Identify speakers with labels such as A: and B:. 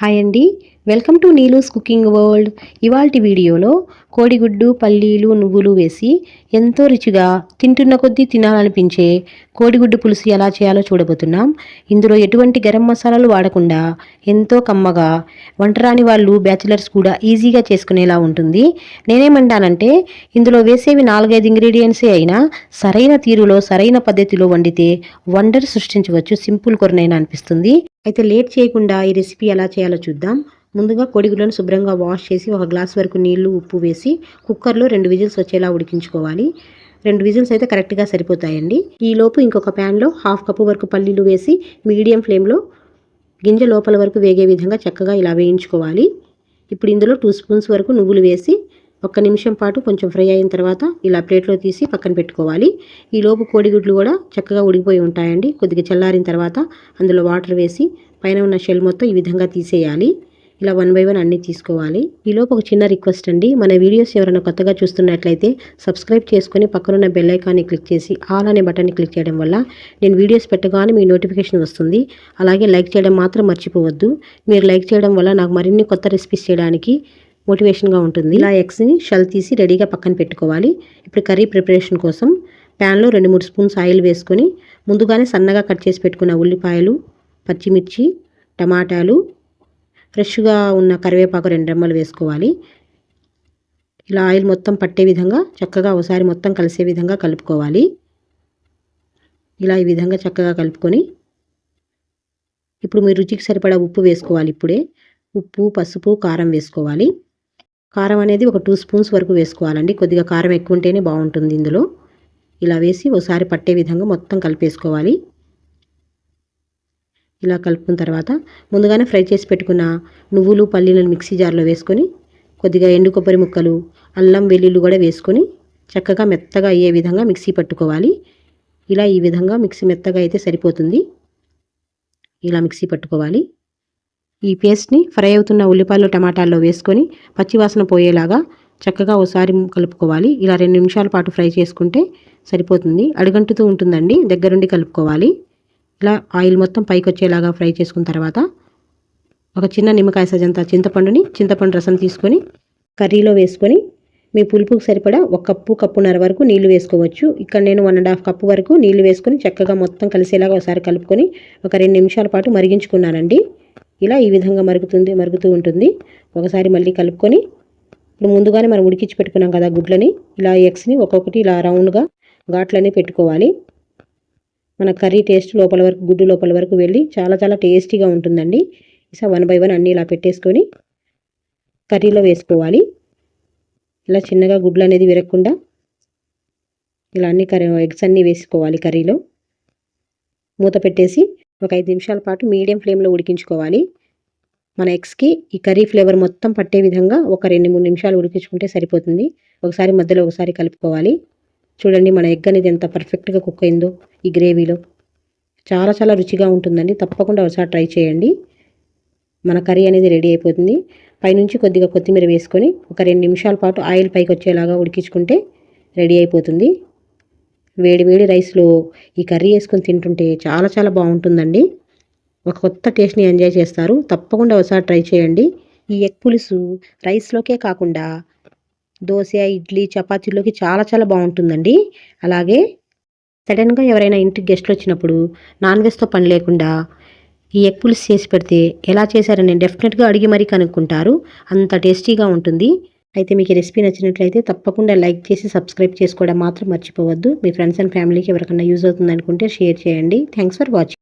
A: Hi అండి welcome to Neelu's cooking world ఇవాల్టి వీడియోలో కోడిగుడ్డు పల్లీలు నువ్వులు వేసి ఎంతో రుచిగా తింటున్న కొద్దీ తినాలనిపించే కోడిగుడ్డు పులుసు ఎలా చేయాలో చూడబోతున్నాం. ఇందులో ఎటువంటి గరం మసాలాలు వాడకుండా ఎంతో కమ్మగా వంటరాని వాళ్ళు బ్యాచిలర్స్ కూడా ఈజీగా చేసుకునేలా ఉంటుంది. నేనేమంటానంటే ఇందులో వేసేవి నాలుగైదు ఇంగ్రీడియంట్సే అయినా సరైన తీరులో సరైన పద్ధతిలో వండితే వండర్ సృష్టించవచ్చు సింపుల్ కొరనైనా అనిపిస్తుంది. అయితే లేట్ చేయకుండా ఈ రెసిపీ ఎలా చేయాలో చూద్దాం. ముందుగా కోడిగుడ్లను శుభ్రంగా వాష్ చేసి ఒక గ్లాస్ వరకు నీళ్ళు ఉప్పు వేసి కుక్కర్లో రెండు విజిల్స్ వచ్చేలా ఉడికించుకోవాలి. రెండు విజిల్స్ అయితే కరెక్ట్గా సరిపోతాయండి. ఈ లోపు ఇంకొక ప్యాన్లో హాఫ్ కప్పు వరకు పల్లీలు వేసి మీడియం ఫ్లేమ్లో గింజ లోపల వరకు వేగే విధంగా చక్కగా ఇలా వేయించుకోవాలి. ఇప్పుడు ఇందులో టూ స్పూన్స్ వరకు నువ్వులు వేసి ఒక్క నిమిషం పాటు కొంచెం ఫ్రై అయిన తర్వాత ఇలా ప్లేట్లో తీసి పక్కన పెట్టుకోవాలి. ఈ లోపు కోడిగుడ్లు కూడా చక్కగా ఉడికిపోయి ఉంటాయండి. కొద్దిగా చల్లారిన తర్వాత అందులో వాటర్ వేసి పైన ఉన్న షెల్ మొత్తం ఈ విధంగా తీసేయాలి. ఇలా వన్ బై వన్ అన్నీ తీసుకోవాలి. ఈలోపు ఒక చిన్న రిక్వెస్ట్ అండి. మన వీడియోస్ ఎవరైనా కొత్తగా చూస్తున్నట్లయితే సబ్స్క్రైబ్ చేసుకొని పక్కనున్న బెల్ ఐకాన్ని క్లిక్ చేసి ఆల్ అనే బటన్ని క్లిక్ చేయడం వల్ల నేను వీడియోస్ పెట్టగానే మీ నోటిఫికేషన్ వస్తుంది. అలాగే లైక్ చేయడం మాత్రం మర్చిపోవద్దు. మీరు లైక్ చేయడం వల్ల నాకు మరిన్ని కొత్త రెసిపీస్ చేయడానికి మోటివేషన్గా ఉంటుంది. ఇలా ఎగ్స్ని షల్ తీసి రెడీగా పక్కన పెట్టుకోవాలి. ఇప్పుడు కర్రీ ప్రిపరేషన్ కోసం ప్యాన్లో రెండు మూడు స్పూన్స్ ఆయిల్ వేసుకొని ముందుగానే సన్నగా కట్ చేసి పెట్టుకున్న ఉల్లిపాయలు పచ్చిమిర్చి టమాటాలు ఫ్రెష్గా ఉన్న కరివేపాకు రెండు రెమ్మలు వేసుకోవాలి. ఇలా ఆయిల్ మొత్తం పట్టే విధంగా చక్కగా ఒకసారి మొత్తం కలిసే విధంగా కలుపుకోవాలి. ఇలా ఈ విధంగా చక్కగా కలుపుకొని ఇప్పుడు మీ రుచికి సరిపడా ఉప్పు వేసుకోవాలి. ఇప్పుడే ఉప్పు పసుపు కారం వేసుకోవాలి. కారం అనేది ఒక టూ స్పూన్స్ వరకు వేసుకోవాలండి. కొద్దిగా కారం ఎక్కువ ఉంటేనే బాగుంటుంది ఇందులో. ఇలా వేసి ఒకసారి పట్టే విధంగా మొత్తం కలిపేసుకోవాలి. ఇలా కలుపుకున్న తర్వాత ముందుగానే ఫ్రై చేసి పెట్టుకున్న నువ్వులు పల్లీలను మిక్సీ జార్లో వేసుకొని కొద్దిగా ఎండు కొబ్బరి ముక్కలు అల్లం వెల్లుల్లి కూడా వేసుకొని చక్కగా మెత్తగా అయ్యే విధంగా మిక్సీ పట్టుకోవాలి. ఇలా ఈ విధంగా మిక్సీ మెత్తగా అయితే సరిపోతుంది. ఇలా మిక్సీ పట్టుకోవాలి. ఈ పేస్ట్ని ఫ్రై అవుతున్న ఉల్లిపాయలు టమాటాల్లో వేసుకొని పచ్చివాసన పోయేలాగా చక్కగా ఒకసారి కలుపుకోవాలి. ఇలా రెండు నిమిషాల పాటు ఫ్రై చేసుకుంటే సరిపోతుంది. అడుగంటుతూ ఉంటుందండి. దగ్గరుండి కలుపుకోవాలి. ఇలా ఆయిల్ మొత్తం పైకి వచ్చేలాగా ఫ్రై చేసుకున్న తర్వాత ఒక చిన్న నిమ్మకాయ సజంత చింతపండుని చింతపండు రసం తీసుకొని కర్రీలో వేసుకొని మీ పులుపుకు సరిపడా ఒక కప్పు కప్పున్నర వరకు నీళ్ళు వేసుకోవచ్చు. ఇక్కడ నేను వన్ అండ్ హాఫ్ కప్పు వరకు నీళ్ళు వేసుకొని చక్కగా మొత్తం కలిసేలాగా ఒకసారి కలుపుకొని ఒక రెండు నిమిషాల పాటు మరిగించుకున్నానండి. ఇలా ఈ విధంగా మరుగుతుంది మరుగుతూ ఉంటుంది. ఒకసారి మళ్ళీ కలుపుకొని ఇప్పుడు ముందుగానే మనం ఉడికించి పెట్టుకున్నాం కదా గుడ్లని. ఇలా ఎగ్స్ని ఒక్కొక్కటి ఇలా రౌండ్గా ఘాట్లన్నీ పెట్టుకోవాలి. మన కర్రీ టేస్ట్ లోపల వరకు గుడ్డు లోపల వరకు వెళ్ళి చాలా చాలా టేస్టీగా ఉంటుందండి. ఇసా వన్ బై వన్ అన్నీ ఇలా పెట్టేసుకొని కర్రీలో వేసుకోవాలి. ఇలా చిన్నగా గుడ్లు అనేది విరగకుండా ఇలా అన్ని కర్రీ ఎగ్స్ అన్నీ వేసుకోవాలి కర్రీలో. మూత పెట్టేసి ఒక ఐదు నిమిషాల పాటు మీడియం ఫ్లేమ్లో ఉడికించుకోవాలి. మన ఎగ్స్కి ఈ కర్రీ ఫ్లేవర్ మొత్తం పట్టే విధంగా ఒక రెండు మూడు నిమిషాలు ఉడికించుకుంటే సరిపోతుంది. ఒకసారి మధ్యలో ఒకసారి కలుపుకోవాలి. చూడండి మన ఎగ్ అనేది ఎంత పర్ఫెక్ట్గా కుక్ అయిందో ఈ గ్రేవీలో. చాలా చాలా రుచిగా ఉంటుందండి. తప్పకుండా ఒకసారి ట్రై చేయండి. మన కర్రీ అనేది రెడీ అయిపోతుంది. పైనుంచి కొద్దిగా కొత్తిమీర వేసుకొని ఒక రెండు నిమిషాల పాటు ఆయిల్ పైకి వచ్చేలాగా ఉడికించుకుంటే రెడీ అయిపోతుంది. వేడి వేడి రైస్లో ఈ కర్రీ వేసుకొని తింటుంటే చాలా చాలా బాగుంటుందండి. ఒక కొత్త టేస్ట్ని ఎంజాయ్ చేస్తారు. తప్పకుండా ఒకసారి ట్రై చేయండి. ఈ ఎగ్ పులుసు రైస్లోకే కాకుండా దోశ ఇడ్లీ చపాతీలోకి చాలా చాలా బాగుంటుందండి. అలాగే సడన్గా ఎవరైనా ఇంటికి గెస్ట్లు వచ్చినప్పుడు నాన్ వెజ్తో పని లేకుండా ఈ ఎగ్ పులుసు చేసి పెడితే ఎలా చేశారని డెఫినెట్గా అడిగి మరీ కనుక్కుంటారు. అంత టేస్టీగా ఉంటుంది. అయితే మీకు రెసిపీ నచ్చినట్లయితే తప్పకుండా లైక్ చేసి సబ్స్క్రైబ్ చేసుకోవడం మాత్రం మర్చిపోవద్దు. మీ ఫ్రెండ్స్ అండ్ ఫ్యామిలీకి ఎవరికైనా యూజ్ అవుతుంది అనుకుంటే షేర్ చేయండి. Thanks for watching